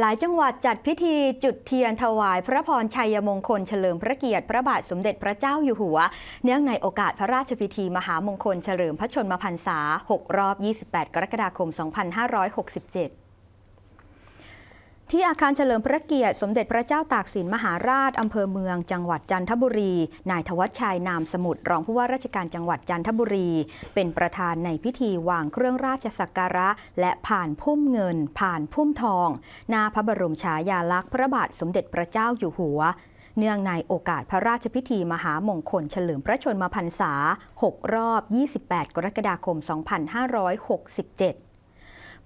หลายจังหวัดจัดพิธีจุดเทียนถวายพระพรชัยมงคลเฉลิมพระเกียรติพระบาทสมเด็จพระเจ้าอยู่หัว เนื่องในโอกาสพระราชพิธีมหามงคลเฉลิมพระชนมพรรษา 6 รอบ 28 กรกฎาคม 2567 ที่อาคารเฉลิมพระเกียรติ สมเด็จพระเจ้าตากสินมหาราช อำเภอเมือง จังหวัดจันทบุรี นายทวัชชัยนามสมุทรรองผู้ว่าราชการจังหวัดจันทบุรี เป็นประธานในพิธีวางเครื่องราชสักการะ และผ่านพุ่มเงิน ผ่านพุ่มทอง หน้าพระบรมฉายาลักษณ์พระบาทสมเด็จพระเจ้าอยู่หัว เนื่องในโอกาสพระราชพิธีมหามงคลเฉลิมพระชนมพรรษา 6 รอบ 28 กรกฎาคม 2567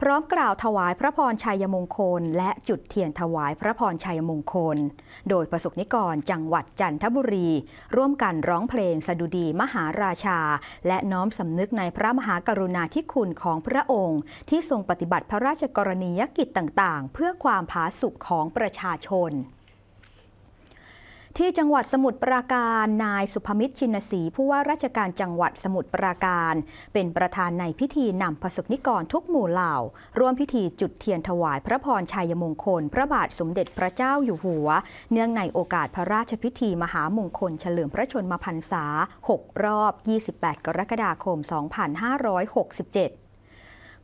พร้อมกล่าวถวายพระพรชัยมงคล และจุดเทียนถวายพระพรชัยมงคล โดยประสบนิกรจังหวัดจันทบุรี ร่วมกันร้องเพลงสดุดีมหาราชา และน้อมสำนึกในพระมหากรุณาธิคุณของพระองค์ ที่ทรงปฏิบัติพระราชกรณียกิจต่างๆ เพื่อความผาสุกของประชาชน ที่จังหวัดสมุทรปราการ นายสุภมิตรชินศรีผู้ว่าราชการจังหวัดสมุทรปราการ เป็นประธานในพิธีนำประสบนิกรทุกหมู่เหล่า ร่วมพิธีจุดเทียนถวายพระพรชัยมงคล พระบาทสมเด็จพระเจ้าอยู่หัว เนื่องในโอกาสพระราชพิธีมหามงคล เฉลิมพระชนมพรรษา 6 รอบ 28 กรกฎาคม 2567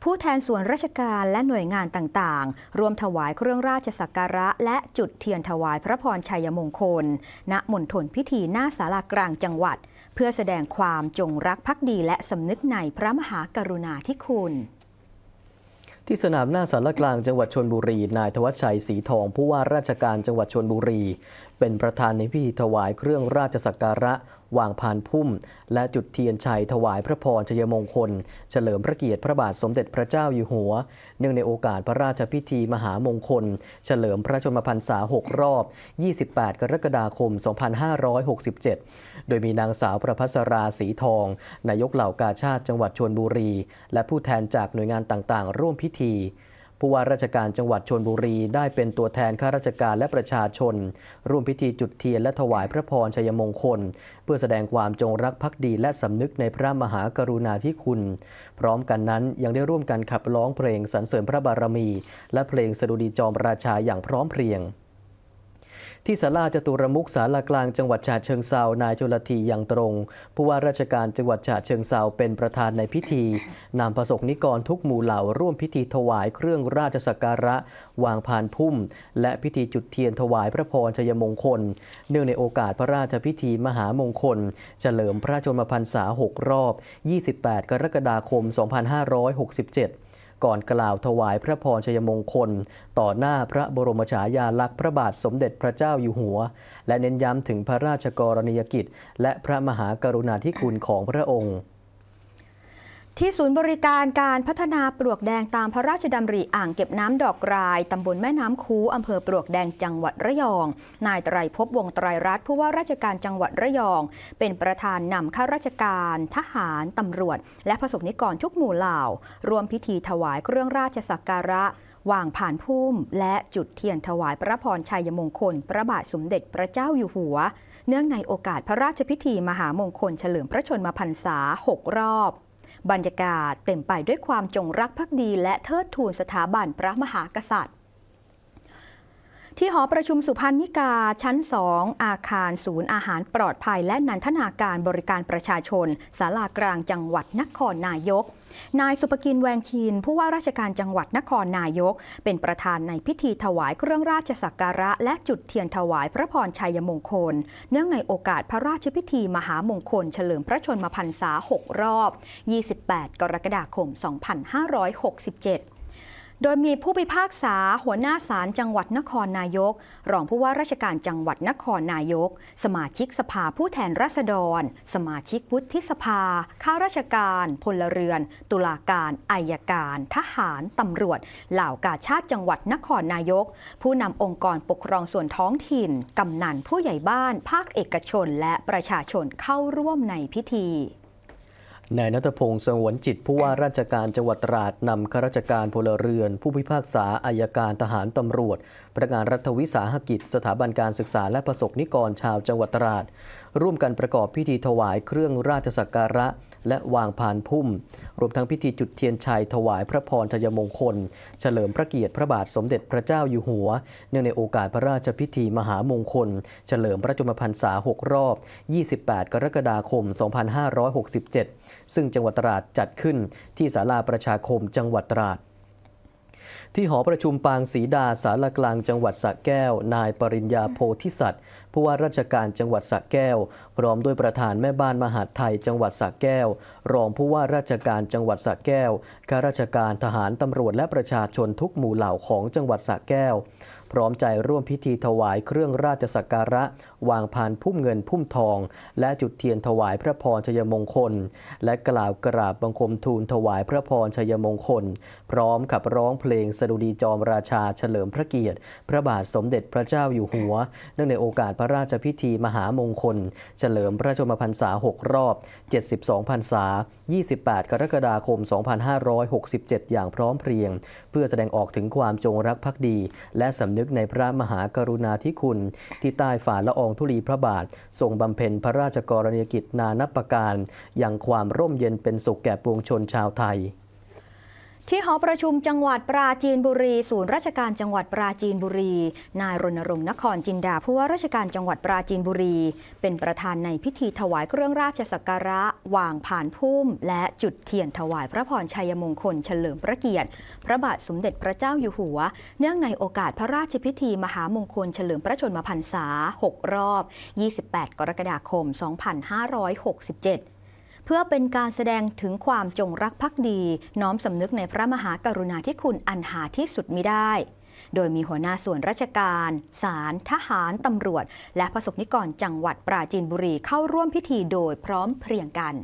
ผู้แทนส่วนราชการและหน่วยงานต่างๆ รวมถวายเครื่องราชสักการะ และจุดเทียนถวายพระพรชัยมงคล ณมณฑลพิธีหน้าศาลากลางจังหวัด เพื่อแสดงความจงรักภักดีและสำนึกในพระมหากรุณาธิคุณที่สนามหน้าสารกลางจังหวัดชนบุรี นายธวัชชัยศรีทองผู้ว่าราชการจังหวัดชนบุรี เป็นประธานในพิธีถวายเครื่องราชสักการะวางพานพุ่ม และจุดเทียนชัยถวายพระพรชัยมงคล เฉลิมพระเกียรติพระบาทสมเด็จพระเจ้าอยู่หัว เนื่องในโอกาสพระราชพิธีมหามงคล เฉลิมพระชนมพรรษา 6 รอบ 28 กรกฎาคม 2567 โดยมีนางสาวประพัสราสีทอง นายกเหล่ากาชาติจังหวัดชนบุรี และผู้แทนจากหน่วยงานต่างๆ ร่วมพิธี ผู้ว่าราชการจังหวัดชนบุรีได้เป็นตัวแทนข้าราชการและประชาชน ร่วมพิธีจุดเทียนและถวายพระพรชัยมงคล เพื่อแสดงความจงรักภักดีและสำนึกในพระมหากรุณาธิคุณ พร้อมกันนั้นยังได้ร่วมกันขับร้องเพลงสรรเสริญพระบารมี และเพลงสดุดีจอมราชาอย่างพร้อมเพรียง ที่ศาลาจตุรมุกศาลากลางจังหวัดฉะเชิงเซานายจุลธียังตรง ผู้ว่าราชการจังหวัดฉะเชิงเซาเป็นประธานในพิธีนำประสบนิกรทุกหมู่เหล่าร่วมพิธีถวายเครื่องราชสักการะ วางพานพุ่ม และพิธีจุดเทียนถวายพระพรชัยมงคล เนื่องในโอกาสพระราชพิธีมหามงคล เฉลิมพระชนมพรรษา 6 รอบ 28 กรกฎาคม 2567 ก่อนกล่าวถวายพระพรชัยมงคล ต่อหน้าพระบรมฉายาลักษณ์พระบาทสมเด็จพระเจ้าอยู่หัว และเน้นย้ำถึงพระราชกรณียกิจ และพระมหากรุณาธิคุณของพระองค์ ที่ศูนย์บริการการพัฒนาปลวกแดงตามพระราชดำริอ่างเก็บน้ำดอกราย ตำบลแม่น้ำคูอำเภอปลวกแดงจังหวัดระยอง นายไตรภพวงไตรรัตน์ผู้ว่าราชการจังหวัดระยอง เป็นประธานนำข้าราชการ ทหาร ตำรวจ และประสบนิกรทุกหมู่เหล่า รวมพิธีถวายเครื่องราชสักการะวางผ่านพุ่ม และจุดเทียนถวายพระพรชัยมงคล พระบาทสมเด็จพระเจ้าอยู่หัว เนื่องในโอกาสพระราชพิธีมหามงคลเฉลิมพระชนมพรรษา 6 รอบ บรรยากาศเต็มไปด้วยความจงรักภักดีและเทิดทูนสถาบันพระมหากษัตริย์ ที่หอประชุมสุพรรณนิกาชั้น 2 อาคารศูนย์อาหารปลอดภัย และนันทนาการบริการประชาชนศาลากลางจังหวัดนครนายก นายสุภกินแวงชิน ผู้ว่าราชการจังหวัดนครนายก เป็นประธานในพิธีถวายเครื่องราชสักการะ และจุดเทียนถวายพระพรชัยมงคล เนื่องในโอกาสพระราชพิธีมหามงคล เฉลิมพระชนมพรรษา 6 รอบ 28 กรกฎาคม 2567 โดยมีผู้พิพากษาหัวหน้าศาลจังหวัดนครนายก รองผู้ว่าราชการจังหวัดนครนายก สมาชิกสภาผู้แทนราษฎร สมาชิกวุฒิสภา ข้าราชการ พลเรือน ตุลาการอายการ ทหาร ตำรวจ เหล่ากาชาติจังหวัดนครนายก ผู้นำองค์กรปกครองส่วนท้องถิ่น กำนันผู้ใหญ่บ้าน ภาคเอกชน และประชาชนเข้าร่วมในพิธี นายนัทพงศ์สงวนจิตผู้ว่าราชการจังหวัดตราดนำข้าราชการพลเรือน ผู้พิพากษาอายการทหารตำรวจพนักงานรัฐวิสาหกิจ สถาบันการศึกษาและประสบนิกรชาวจังหวัดตราด ร่วมกันประกอบพิธีถวายเครื่องราชสักการะ และวางพานพุ่ม รวมทั้งพิธีจุดเทียนชัยถวายพระพรชัยมงคล เฉลิมพระเกียรติพระบาทสมเด็จพระเจ้าอยู่หัว เนื่องในโอกาสพระราชพิธีมหามงคล เฉลิมพระชนมพรรษา 6 รอบ 28 กรกฎาคม 2567 ซึ่งจังหวัดตราดจัดขึ้นที่ศาลาประชาคมจังหวัดตราด ที่หอประชุมปางศรีดาสารกลางจังหวัดสระแก้ว นายปริญญาโพธิสัตว์ผู้ว่าราชการจังหวัดสระแก้ว พร้อมด้วยประธานแม่บ้านมหาดไทยจังหวัดสระแก้ว รองผู้ว่าราชการจังหวัดสระแก้วข้าราชการทหารตำรวจและประชาชนทุกหมู่เหล่าของจังหวัดสระแก้ว พร้อมใจร่วมพิธีถวายเครื่องราชสักการะ วางพานพุ่มเงินพุ่มทอง และจุดเทียนถวายพระพรชัยมงคล และกล่าวกราบบังคมทูลถวายพระพรชัยมงคล พร้อมขับร้องเพลงสดุดีจอมราชาเฉลิมพระเกียรติ พระบาทสมเด็จพระเจ้าอยู่หัว เนื่องในโอกาสพระราชพิธีมหามงคล เฉลิมพระชนมพรรษา 6 รอบ 72 พรรษา 28 กรกฎาคม 2567 อย่างพร้อมเพรียง เพื่อแสดงออกถึงความจงรักภักดี และสำนึกในพระมหากรุณาธิคุณ ที่ใต้ฝ่าละอองธุลีพระบาท ทรงบำเพ็ญพระราชกรณียกิจนานับประการ อย่างความร่มเย็นเป็นสุขแก่ปวงชนชาวไทย ที่หอประชุมจังหวัดปราจีนบุรี ศูนย์ราชการจังหวัดปราจีนบุรี นายรณรงค์นครจินดาผู้ว่าราชการจังหวัดปราจีนบุรี เป็นประธานในพิธีถวายเครื่องราชสักการะ วางผ่านพุ่ม และจุดเทียนถวายพระพรชัยมงคลเฉลิมพระเกียรติ พระบาทสมเด็จพระเจ้าอยู่หัว เนื่องในโอกาสพระราชพิธีมหามงคลเฉลิมพระชนมพรรษา 6 รอบ 28 กรกฎาคม 2567 เพื่อเป็นการแสดงถึงความจงรักภักดี น้อมสำนึกในพระมหากรุณาธิคุณอันหาที่สุดมิได้ โดยมีหัวหน้าส่วนราชการศาลทหารตำรวจ และประสบนิกรจังหวัดปราจีนบุรีเข้าร่วมพิธีโดยพร้อมเพรียงกัน